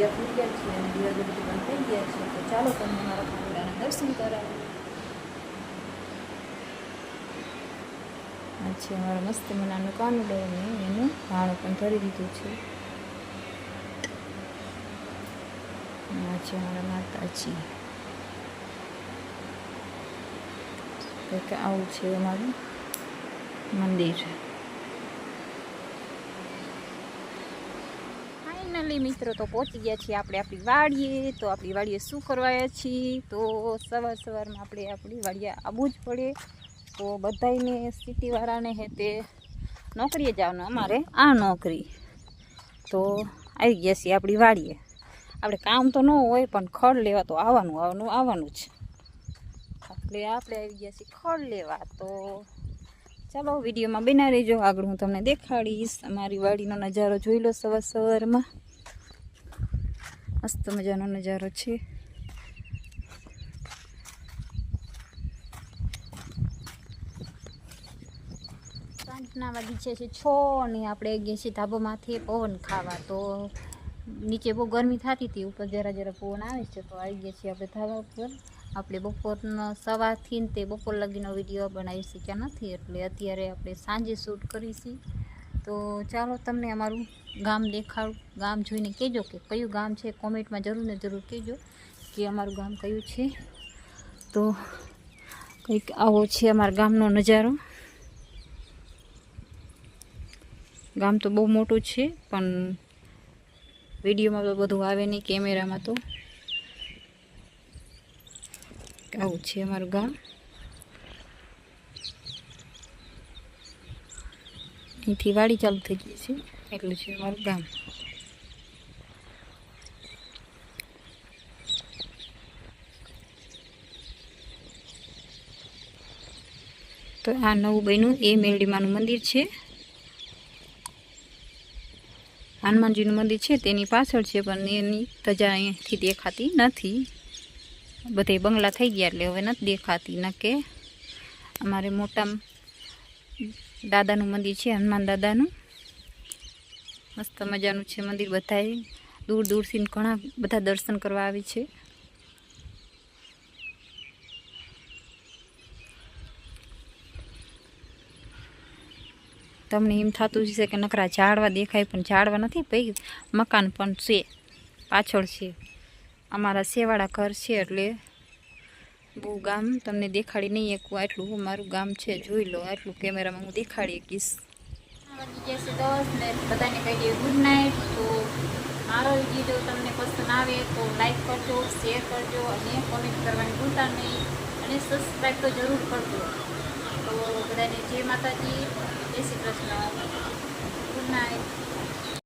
દીવા ગયા છે અને દીવા બધું બંધ થઈ ગયા છે તો ચાલો તમને મારા ઠાકોરાના દર્શન કરાવું. આ છે અમારા મસ્ત મનાનું કાનુડો અને એનું ભાણું પણ ભરી દીધું છે. આ છે અમારા માતાજી. આવું છે અમારું મંદિર. ફાઇનલી મિત્રો, તો પહોંચી ગયા છીએ આપણે આપણી વાડીએ. તો આપણી વાડીએ શું કરવા છીએ? તો સવાર સવારમાં આપણે આપણી વાડીએ આવવું જ પડે. તો બધાને સિટીવાળાને હે તે નોકરીએ જવાનું અમારે. આ નોકરી. તો આવી ગયા છીએ આપણી વાડીએ. આપણે કામ તો ન હોય, પણ ખડ લેવા તો આવવાનું આવવાનું આવવાનું જ. એટલે આપણે આવી ગયા છીએ ખડ લેવા. તો ચાલો, વિડીયોમાં બના રહેજો. આગળ હું તમને દેખાડીશ. અમારી વાડીનો નજારો જોઈ લો સવાર સવારમાં. મસ્ત મજાનો નજારો છે. સાંજના વાગી છે છે અને આપણે ગયા છીએ ધાબોમાંથી પવન ખાવા. તો નીચે બહુ ગરમી થતી હતી. ઉપર જરા જરા પવન આવે છે તો આવી ગયા છીએ આપણે ધાબા ઉપર. આપણે બપોરનો સવારથી તે બપોર લગીનો વીડિયો બનાવી શક્યા નથી, એટલે અત્યારે આપણે સાંજે શૂટ કરીશી. તો ચાલો તમને અમારું ગામ દેખાડું. ગામ જોઈને કહેજો કે કયું ગામ છે, કોમેન્ટમાં જરૂર ને જરૂર કહેજો કે અમારું ગામ કયું છે. તો કંઈક આવો છે અમારા ગામનો નજારો. ગામ તો બહુ મોટું છે, પણ વિડીયોમાં તો બધું આવે નહીં, કેમેરામાં તો. આવું છે અમારું ગામ. અહીંથી વાડી ચાલુ થઈ ગઈ છે. એટલું છે અમારું ગામ. તો આ નવું બન્યું, એ મેરડીમાનું મંદિર છે. હનુમાનજીનું મંદિર છે, તેની પાછળ છે, પણ એની ધજા અહીંથી દેખાતી નથી. બધે બંગલા થઈ ગયા એટલે હવે નથી દેખાતી, ન કે. અમારે મોટા દાદાનું મંદિર છે, હનુમાન દાદાનું. મસ્ત મજાનું છે મંદિર બધાએ દૂર દૂરથી ઘણા બધા દર્શન કરવા આવે છે. તમને એમ થતું છે કે નકરા ઝાડવા દેખાય, પણ ઝાડવા નથી, ભાઈ. મકાન પણ છે, પાછળ છે. અમારા સેવાળા ઘર છે એટલે બહુ ગામ તમને દેખાડી નહીં એક આટલું મારું ગામ છે, જોઈ લો, આટલું કેમેરામાં હું દેખાડી શકીશ. બધાને કહી દઈએ ગુડ નાઇટ તો મારો વીડિયો તમને પસંદ આવે તો લાઈક કરજો શેર કરજો અને કોમેન્ટ કરવાની ભૂલતા નહીં અને સબસ્ક્રાઈબ તો જરૂર કરજો. તો બધાને જય માતાજી, જય શ્રી કૃષ્ણ. Good night